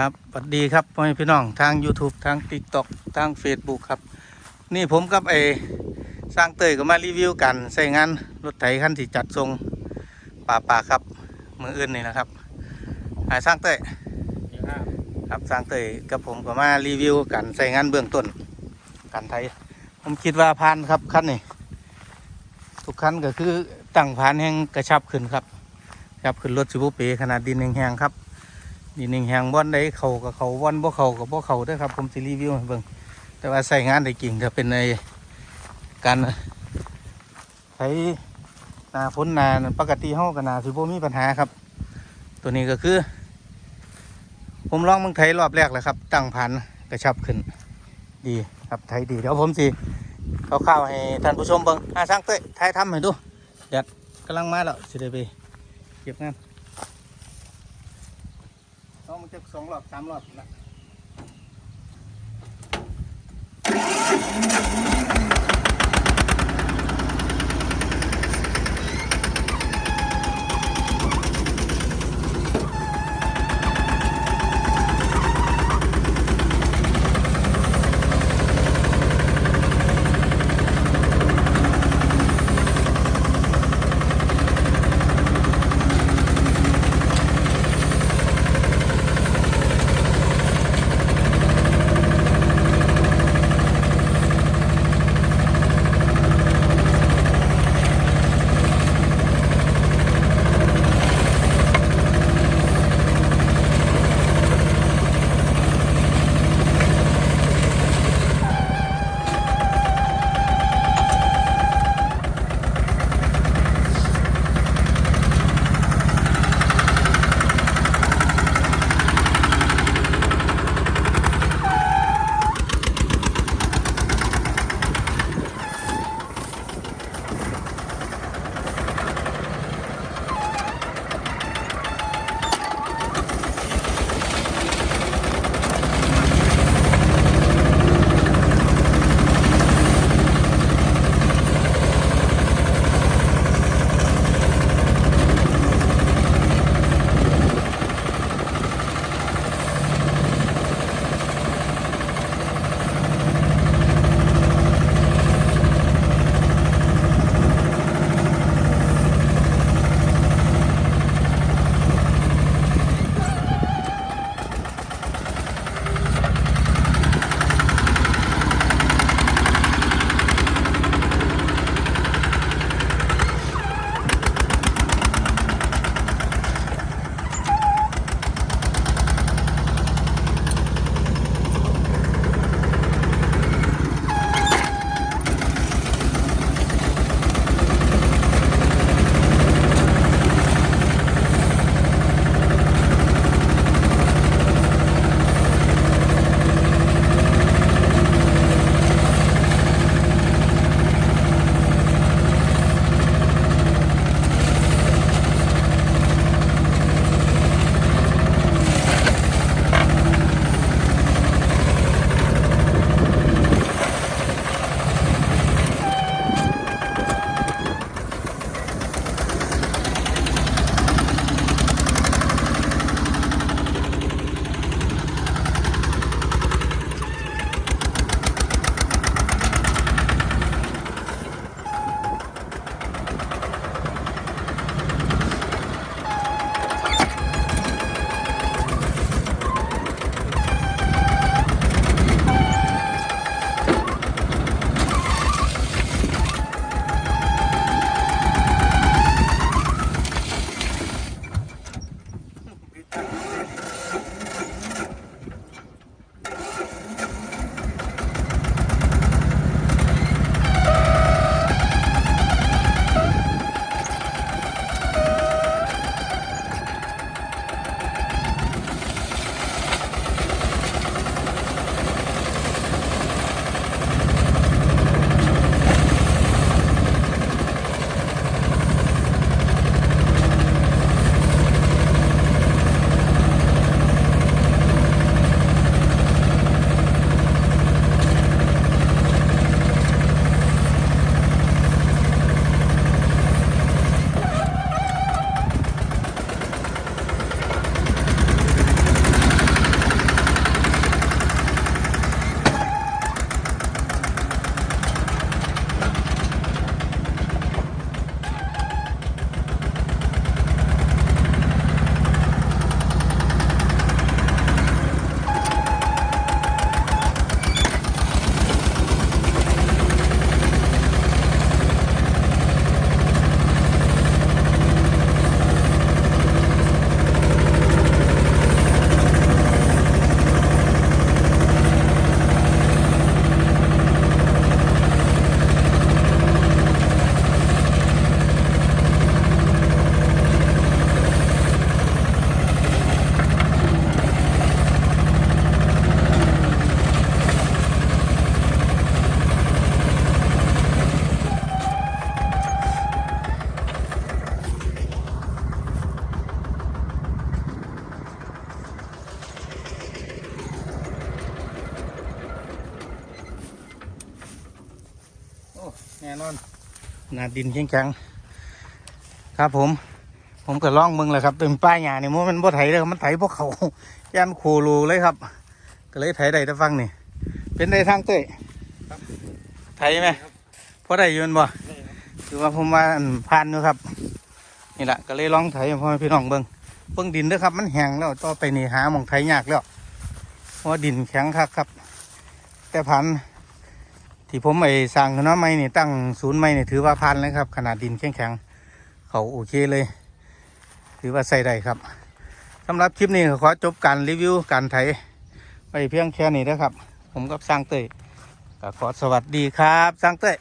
ครับสวัสดีครับพ่อแม่พี่น้องทาง YouTube ทาง TikTok ทาง Facebook ครับ นี่ผมกับไอ้สร้างเตยก็มารีวิวกันใส่งานรถไถคันที่จัดทรงป่าป่าครับมืออื่นนี่นะครับไอ้สร้างเตยครับสร้างเตยกับผมก็มารีวิวกันใส่งานเบื้องต้นกันไทย ผมคิดว่าพานครับคันนี้ทุกคันก็คือตั้งพานแห่งกระชับขึ้นครับกระชับขึ้นรถสิบุเปขนาดดินแห้งๆครับ ดินแห้งบ่อนใดเขากับเขาบ่อนบ่เขากับบ่เขาด้วยครับผมสิรีวิวให้เบิ่งแต่ว่าใส่งานได้จริงถ้าเป็นในการใช้นาฝนนานั่นปกติเฮาก็น่าสิบ่มีปัญหาครับ ตัวนี้ก็คือ ผมลองเมืองไทยรอบแรกแล้วครับ ตั้งพันกระชับขึ้น ดีครับไทยดีเดี๋ยวผมสิเอาข้าวๆให้ท่านผู้ชมเบิ่งอาสร้างเต้ยไทยทำให้ดูเดี๋ยวกำลังมาแล้วสิได้ไปเก็บงาน มันจะสองรอบสามรอบนะ แน่นอนหนาดินแข็งๆครับผม ผมก็ล่องมึงแหละครับเต็มป้ายหญ้านี่ยมันบ่ไถเลยมันไถพวกเขายันคูรูเลยครับ ก็เลยไถได้แต่ฟังนี่ เป็นได้ทางเต้ยไถไหมพอได้อยืนบ่คือว่าผมว่าผ่านอยู่ครับ นี่แหละก็เลยลองไถพ่อพี่น้องเบิ่งเบิ่งดินด้อครับ มันแห้งแล้วต่อไปนี่หาหมองไถยากแล้วเพราะดินแข็งคักครับ แต่พัน ที่ผมไอ้สั่งคณะไม้นี่ตั้งศูนย์ไม้นี่ถือว่าพันเลยครับ ขนาดดินแข็งๆเขาโอเคเลย ถือว่าใส่ได้ครับสำหรับคลิปนี้ขอจบการรีวิวการไถไปเพียงแค่นี้นะครับ ผมกับสร้างเต้ยก็ขอสวัสดีครับสร้างเต้ย